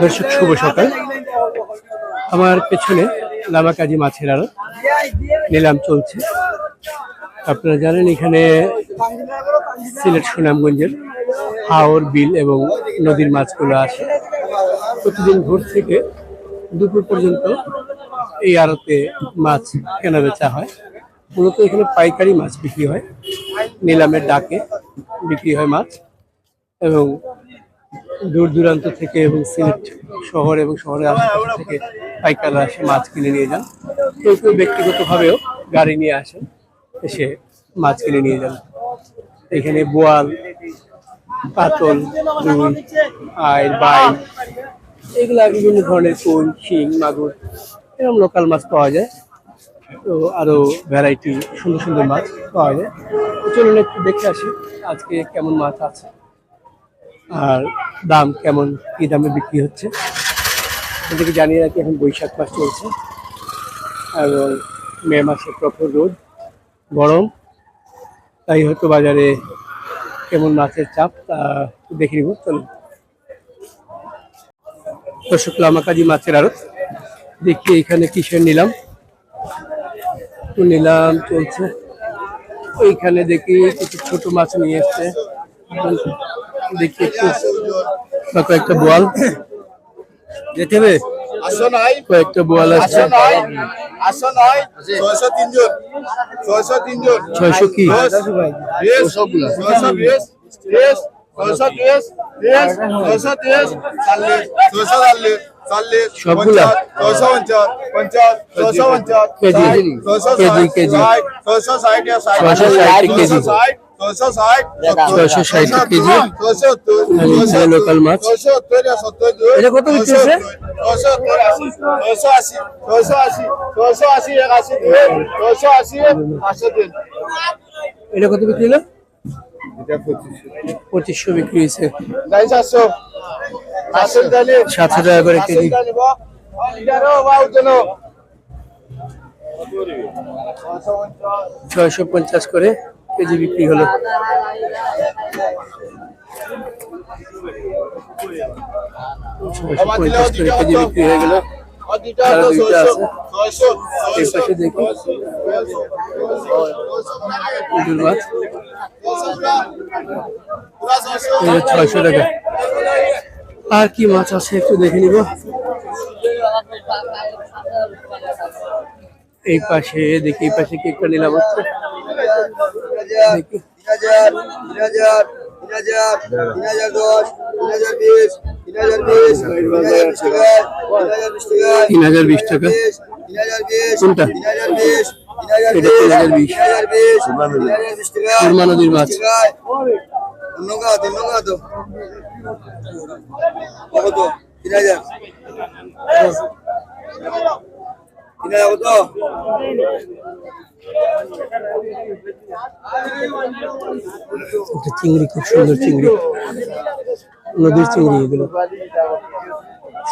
দর্শক শুভ সকাল। আমার পেছনে লামাকাজি মাছের আড়ত। নিলাম চলছে। আপনারা জানেন এখানে সিলেট সুনামগঞ্জের হাওর, বিল এবং নদীর মাছগুলো আসে। প্রতিদিন ভোর থেকে দুপুর পর্যন্ত এই আড়তে মাছ কেনা বেচা হয়। মূলত এখানে পাইকারি মাছ বিক্রি হয়। নিলামের ডাকে বিক্রি হয় মাছ এবং দূর দূরান্ত থেকে এবং সিলেট শহর এবং শহরের আশেপাশে থেকে পাইকাররা এসে মাছ কিনে নিয়ে যান। কেউ কেউ ব্যক্তিগতভাবেও গাড়ি নিয়ে আসেন, এসে মাছ কিনে নিয়ে যান। এখানে বোয়াল, পাতল, রুই, আইল, বাইল, এগুলা বিভিন্ন ধরনের কোন শিং, মাগুর, এরকম লোকাল মাছ পাওয়া যায়। তো আরও ভ্যারাইটি সুন্দর সুন্দর মাছ পাওয়া যায়। চলুন একটু দেখে আসি আজকে কেমন মাছ আছে। আর দাম কেমন, কি দামে বিক্রি হচ্ছে, এদিকে জানিয়ে রাখি এখন বৈশাখ মাস চলছে। এবং মে মাসে প্রখর রোদ, গরম। তাই হয়তো বাজারে কেমন মাছের চাপ, তা দেখে নিব, চলুন। দর্শক, লামাকাজি মাছের আড়ত। দেখি এখানে কিসের নিলাম। নিলাম চলছে। ওইখানে দেখি কিছু ছোট মাছ নিয়ে এসছে। দেখি একটু বা কয়েকটা বোয়াল যেতে হবে আসো নাই কয়েকটা বোয়াল আসছে আসো নাই আসো নাই ছয়শো তিনজন ছয়শো তিনজন ছয়শো কি বিশ ছয়শো বিশ বিশ ছয়শো বিশ বিশ ছয়শো তিরিশ চল্লিশ ছয়শো চল্লিশ চল্লিশ সবগুলা? ছয়শো পঞ্চাশ পঞ্চাশ ছয়শো পঞ্চাশ কেজি, ছয়শো কেজি, কেজি। ছয়শো ষাট ষাট ছয়শো ষাট কেজি। ছয়শো ষাট কেজি। লোকাল মাছ। এটা কত বিক্রি হচ্ছে? এটা কত বিক্রি হলো? পঁচিশশো। বিক্রি হয়েছে। সাতশো টাকা করে কেজি। ছয়শো পঞ্চাশ করে। কেজি বিক্রি হলো। কেজি বিক্রি হয়ে আছে। এই পাশে দেখি মাছ ছয়শো টাকা। আর কি মাছ আছে একটু দেখে নিব। এই পাশে, দেখি এই পাশে কি একটা নিলাম হচ্ছে। তিন হাজার তিন হাজার তিন হাজার তিন হাজার দশ তিন হাজার বিশ তিন হাজার বিশ হাজার বিশ টাকা হাজার বিশ হাজার বিশ কোনটা? তিন হাজার বিশ তিন হাজার এটা তিন হাজার বিশ। তিন হাজার বিশ তিন হাজার বিশ টাকা সুরমা নদীর মাছ। ধন্যবাদ ধন্যবাদ কত তিন হাজার তিন হাজার কত চিংড়ি খুব সুন্দর চিংড়ি। নদীর চিংড়ি এগুলো।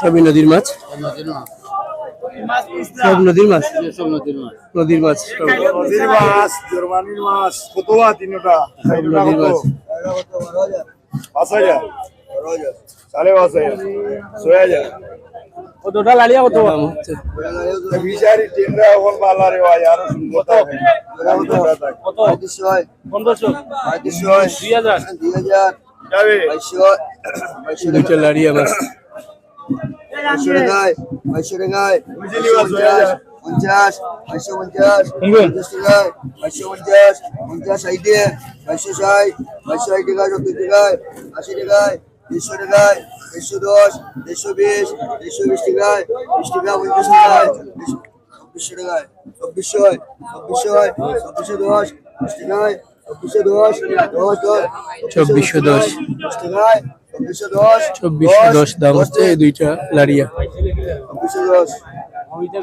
সবই নদীর মাছ? সব নদীর মাছ? নদীর মাছ। নদীর মাছ জার্মানির মাছ কত তিনটা। নদীর মাছ। পাঁচ হাজার। সাড়ে পাঁচ হাজার ছয় হাজার কতটা লালিয়া কত বিচারি টিমরা এখন ভালো রে ভাই আরও থাকে। কত? পঁয়ত্রিশশো পনেরোশো পঁয়ত্রিশশো দুই হাজার দুই হাজার যাবে বাইশশো বাইশশো দুইটা লাড়িয়া মাছ বাইশশো টাকায় বাইশশো টাকায়। পঞ্চাশ। বাইশশো পঞ্চাশ। পঞ্চাশ টাকায় বাইশশো পঞ্চাশ। পঞ্চাশ ষাটে বাইশশো ষাট বাইশশো ষাট টাকায় সত্তর টাকায় আশি টাকায় দেড়শো টাকায় দেড়শো দশ দেড়শো বিশ দেড়শো বিশ টাকায় বিশ টাকা পঞ্চাশ টাকায় চব্বিশশো টাকায় চব্বিশশো হয় চব্বিশশো হয় চব্বিশশো দশ বিশ টাকায় চব্বিশশো দশ দশ দশ চব্বিশশো দশ। দশ টাকায় চব্বিশশো দশ চব্বিশশো দশ দাম হচ্ছে এই দুইটা লাড়িয়া। চব্বিশশো দশ।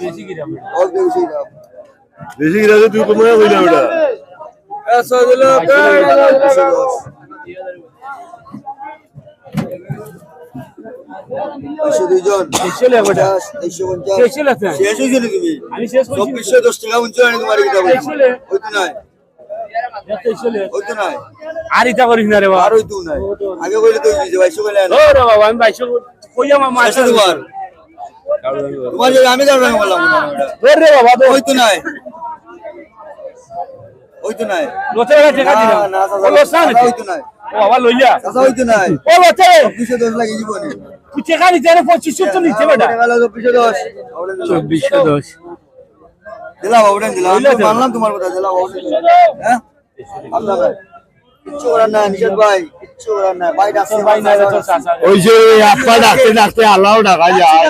বেশি অল্প বেশি দাম। বেশি গিরাতে তুই কমে হইলা ওটা চব্বিশশো দশ। একশো দুইজন। শেষলে পঞ্চাশ একশো পঞ্চাশ। শেষলে শেষ হয়েছিল তুমি আমি চব্বিশশো দশ টাকা উঞ্চ আনি তোমার কিতাব ওই তো নয় ওই তো নাই। আর ইটা করিস না রে বাবা। আর ওই তো নাই। আগে কইলে তো বাইশো কইলে ও রে বাবা আমি বাইশো কই আমার তোমার। তোমার আমি কারণ আমি বললাম রে বাবা তো ওই তো নাই। ওই তো নাই। লোচে টাকা দিলাম। না, না, ও লোচ না চাচা, ওই তো নাই। ও বাবা লইয়া। চাচা ওই তো নাই। ও লোচে লাগে জীবনে। টাকা নিতে হবে পঁচিশশো তো নিচ্ছে বেটা। চব্বিশশো দশ। দিলাম ওটাই মানলাম তোমার কথা দিলাম হ্যাঁ? ওই যে আপা ডাকতে ডাকতে আল্লাহ ডাকা যায়।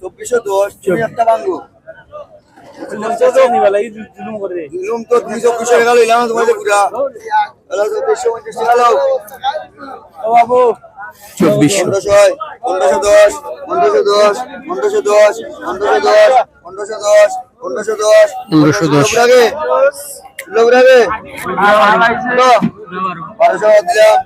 চব্বিশশো দশ একটা বাঙ্গো জুলুম করে রে দিলুম তো তুমি চব্বিশশো। টাকা লইলাম না পুরা তাহলে পঞ্চাশ টাকা লাও বাবু চব্বিশশো পনেরোশো পনেরোশো দশ। পনেরোশো দশ। পনেরোশো দশ পনেরোশো দশ পনেরোশো দশ পনেরোশো দশ পনেরোশো দশ। আগে বারোশো দিলাম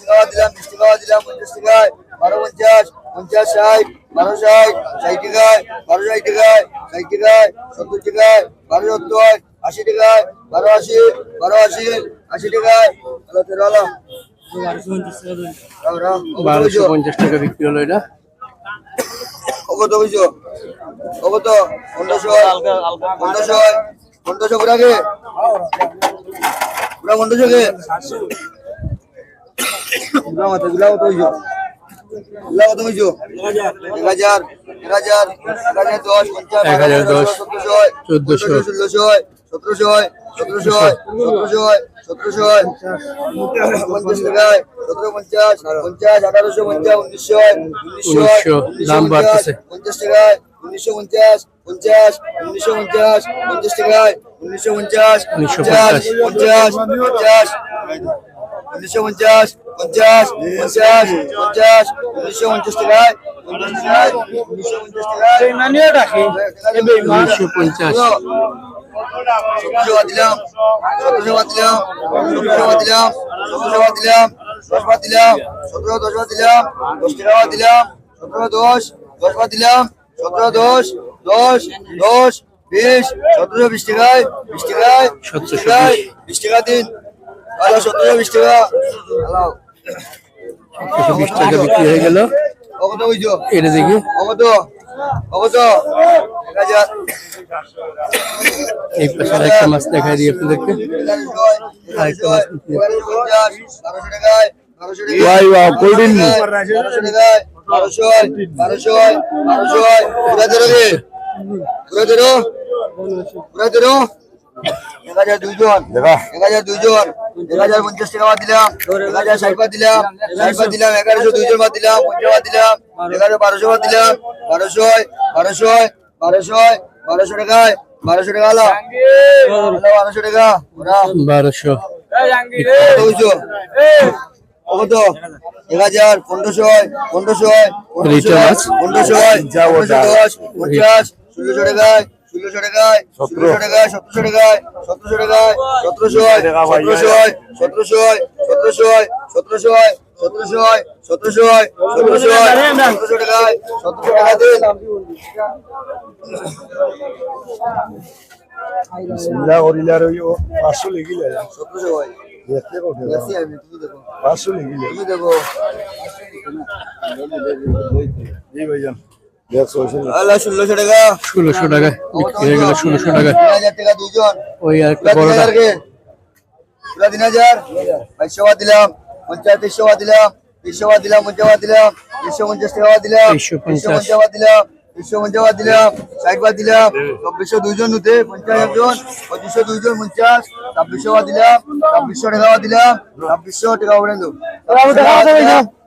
টাকা দিলাম টাকা দিলাম পঞ্চাশ টাকায় বারো পঞ্চাশ পঞ্চাশ ষাট বারো ষাট ষাট টাকায় বারো ষাট টাকায় ষাট টাকায় সত্তর টাকায় বারো সত্তর আশি টাকায় বারো আশি বারো আশি আশি টাকায় হলো তেরো রাম বারোশো পঞ্চাশ টাকা বিক্রি হলো এটা কত হইছো কত পনেরোশো পনেরোশো পনেরোশো गुलाम अंदर जो के गुलाम आता गुलाम तो जो गुलाम तो जो एक हजार एक हजार एक हजार दस पंचाश एक हजार दस चौदह सौ चौदह सौ সতেরোশো সতেরোশো সতেরোশো সতেরোশো পঞ্চাশ টাকায় সতেরো পঞ্চাশ পঞ্চাশ আঠারোশো পঞ্চাশ উনিশশো উনিশশো, দাম বাড়তেছে। পঞ্চাশ টাকায় উনিশশো পঞ্চাশ পঞ্চাশ উনিশশো পঞ্চাশ পঞ্চাশ টাকায় উনিশশো পঞ্চাশ উনিশশো পঞ্চাশ পঞ্চাশ। পঞ্চাশ উনিশশো পঞ্চাশ পঞ্চাশ পঞ্চাশ পঞ্চাশ উনিশশো পঞ্চাশ টাকায় উনিশশো পঞ্চাশ টাকায় উনিশশো পঞ্চাশ। সতেরো দিলাম সতেরো দিলাম সতেরো দিলাম সতেরো দিলাম দশ বার দিলাম সতেরো দশ বার দিলাম দশ তেরো দিলাম সতেরো দশ দশ বার দিলাম সতেরো দশ দশ দশ বিশ সতেরো বিশ টাকায় বিশ টাকায় সতেরো টাকায় বিশ টাকা দিন। আলো সতেরো বিশ টাকা। আলো বিশ টাকা বিক্রি হয়ে গেল। অকত বুঝছ এটা দেখি। অকত এই পাশে একটা মাছ দেখাই দিই আপনাদেরকে আরেকটা মাছ ওয়াই ওয়া কোল্ডিন বারোশো বারোশো বারোশো পুরা তেরো রে পুরা তেরো পুরা তেরো এক হাজার দুইজন এক হাজার দুইজন এক হাজার পঞ্চাশ টাকা বাদ দিলাম এক হাজার ষাট বাদ দিলাম ষাট বাদ দিলাম এগারোশো দুইজন বাদ দিলাম পঞ্চাশ বাদ দিলাম এগারো বারোশো বাদ দিলাম বারোশো বারোশো বারোশো বারোশো টাকায় বারোশো টাকা হলো। বারোশো টাকা বারোশো। কত এক হাজার পনেরোশো পনেরোশো পনেরোশো পনেরোশো পনেরোশো দশ পঞ্চাশ ষোলোশো টাকায় ষোলোশো টাকায় ষোলোশো টাকায় সতেরোশো টাকায় সতেরোশো টাকায় সতেরোশো সতেরোশো সতেরোশো সতেরোশো সতেরোশো সতেরোশো সতেরোশো সতেরোশো টাকায় সতেরোশো টাকা দিন। সিলা করিলার ওই ও পাঁচশো লেগিলে সতেরোশো হয়। পাঁচশো লেগিলে দেখো। জি ভাইজান। ষোলোশো টাকা। ষোলোশো টাকা বিক্রি হয়ে গেল ষোলোশো টাকা। টাকা দুইজন ওই আর একটা পুরা তিন হাজার বাইশশো দিলাম পঞ্চাশ তিনশো দিলাম তিনশো দিলাম পঞ্চাশ দিলাম তিনশো পঞ্চাশ টাকা দিলাম তিনশো পঞ্চাশ। দিলাম তিনশো পঞ্চাশ দিলাম ষাট বাদ দিলাম চব্বিশশো দুইজন নুতে পঞ্চাশ একজন পঁচিশশো দুইজন পঞ্চাশ ছাব্বিশশো দিলাম ছাব্বিশশো টাকা দিলাম ছাব্বিশশো টাকা বলেন তো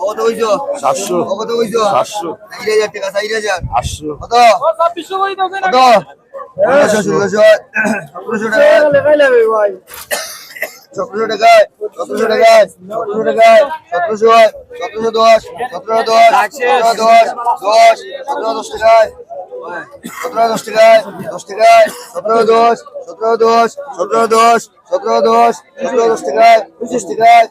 কত হইছো সাতশো ও কত হইছো সাতশো চার হাজার টাকা চার হাজার আটশো কত কত পনেরোশো ষোলোশো সতেরোশো টাকা সতেরোশো টাকায় সতেরোশো টাকায় সতেরোশো টাকায় সতেরোশো সতেরোশো দশ সতেরো দশ সতেরো দশ দশ সতেরো দশ টাকায় সতেরো দশ টাকায় দশ টাকায় সতেরো দশ সতেরো দশ সতেরো দশ সতেরো দশ সতেরো দশ টাকায় পঁচিশ টাকায়